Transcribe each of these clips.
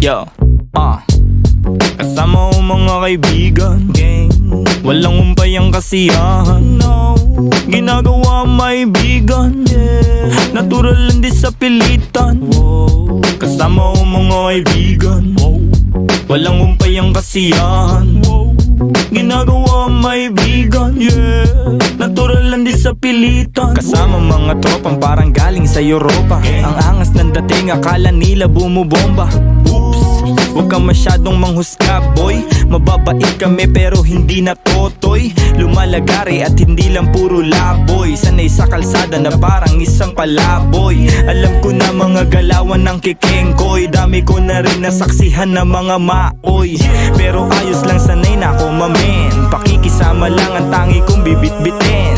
Yo, ah Kasama ko mga kaibigan Gang Walang umpay ang kasiyahan No Ginagawa may bigan yeah. Natural lang din sa pilitan Whoa. Kasama ko mga kaibigan Whoa. Walang umpay ang kasiyahan Whoa. Ginagawa may bigan yeah. Natural lang din sa pilitan Kasama mga tropang parang galing sa Europa Ang angas ng dating akala nila bumubomba Oops Huwag kang masyadong manghusga boy. Mababait kami pero hindi na totoy. Lumalagari at hindi lang puro laboy. Sanay sa kalsada na parang isang palaboy. Alam ko na mga galawan ng kikengkoy. Dami ko na rin nasaksihan ng mga maoy. Pero ayos lang sanay na ako mamen. Pakikisama lang ang tangi kong bibit-bitin.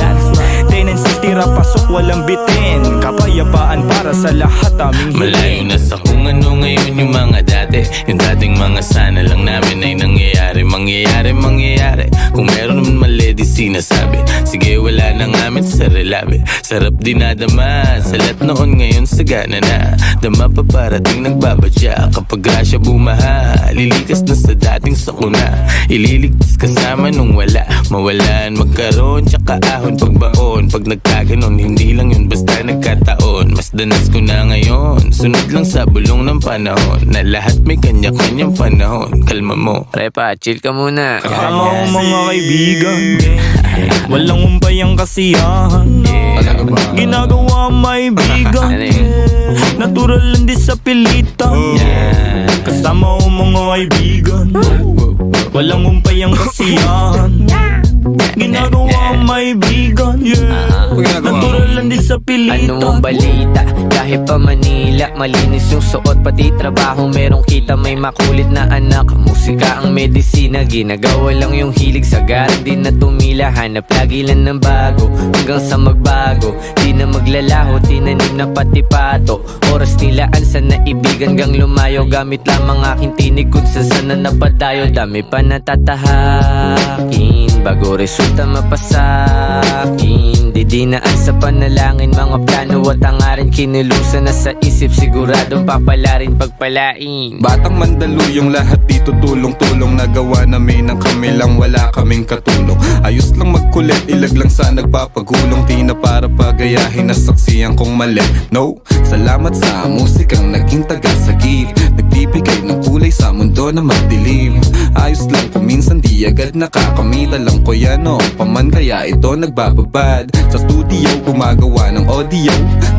Tendencies tira pasok walang bitin. Kapayapaan para sa lahat aming Malayo na sa kung ano ngayon yung mga dati. Yung dating mga sana lang namin ay nangyayari Mangyayari, mangyayari. Kung meron naman mali di sinasabi. Sige wala na nga amin sa relabe Sarap dinadama Sa lahat noon ngayon sagana na. Dama pa parating nagbabadya. Kapag grasya bumaha Lilikas na sa dating sakuna. Ililigtas kasama nung wala. Mawalan, magkaroon, tsaka ahon. Pagbaon, pag nagkaganon Hindi lang yun basta nagkataon Mas danas ko na ngayon. Sunod lang sa bulong ng panahon. Na lahat may kanya-kanyang panahon. Kalma mo. Repa, chill ka muna. Kasama ko mga kaibigan. Walang umpay ang kasiyahan. Ginagawa may bigan Ano yun? Natural lang din sa pilitan. Kasama ko mga kaibigan. Walang umpay ang kasiyahan sa pilitan Ano ang balita? Kahit pa Manila Malinis yung suot pati trabaho. Merong kita may makulit na anak. Musika ang medisina Ginagawa lang yung hilig sa Di na tumila Hanap lagi lang ng bago. Hanggang sa magbago Di na maglalaho Tinanim na pati pato Oras nilaan sa naibigan Gang lumayo. Gamit lamang aking tinig Kung sa sana napadayo. Dami pa natatahakin Bago resulta mapasakin Di dinaan sa panalangin Mga plano at hangarin Kinulusan na sa isip Siguradong papalarin pagpalain. Batang mandaluyong lahat dito tulong-tulong. Nagawa namin ang kami lang wala kaming katulong. Ayos lang magkulit, ilag lang sa nagpapagulong. Di na para pagayahin na saksiyan kong mali. No, salamat sa musikang naging tagasagip Nagbibigay ng kulay sa mundo na madilim. Ayos lang kung minsan di agad nakakamit Alam ko yan o, paman kaya ito nagbababad Sa studio gumagawa ng audio.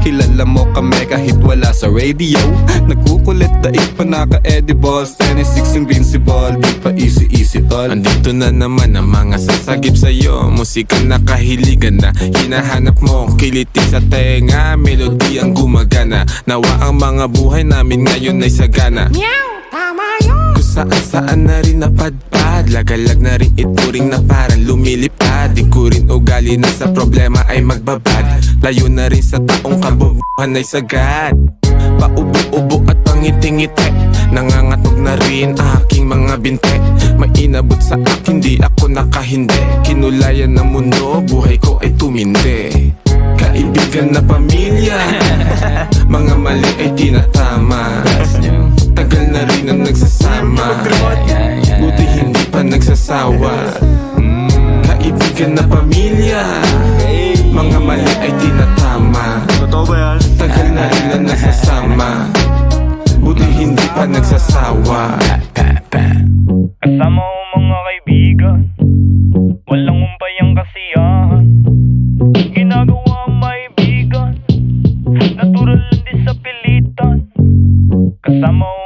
Kilala mo kami kahit wala sa radio. Nagkukulit daig pa naka-edibles 26 invincible, di pa easy-easy tol. Andito na naman ang mga sasagip sa'yo. Musika na kahiligan na Hinahanap mo. Kiliti sa tenga Melody ang gumagana. Nawa ang mga buhay namin ngayon ay sagana. Kung saan saan na rin napadpad? Lagalag na rin ituring na parang lumilipad. Di ko rin ugali na sa problema ay magbabad. Layo na rin sa taong kabubuhan ay sagad. Paubo-ubo at pangiti-ngiti Nangangatog na rin aking mga binte. May inabot sa akin di ako nakahindi. Kinulayan ng mundo, buhay ko ay tumindi. Kaibigan na pamilya. Mga mali ay tinatama na rin ang nagsasama. Buti hindi pa nagsasawa. Mm, kaibigan na pamilya. Mga mali ay tinatama. Tagal na rin ang nagsasama Buti hindi pa nagsasawa. Kasama ko mga kaibigan. Walang umpay ang kasiyahan. Ginagawa ang maibigan. Natural lang din sa pilitan. Kasama ko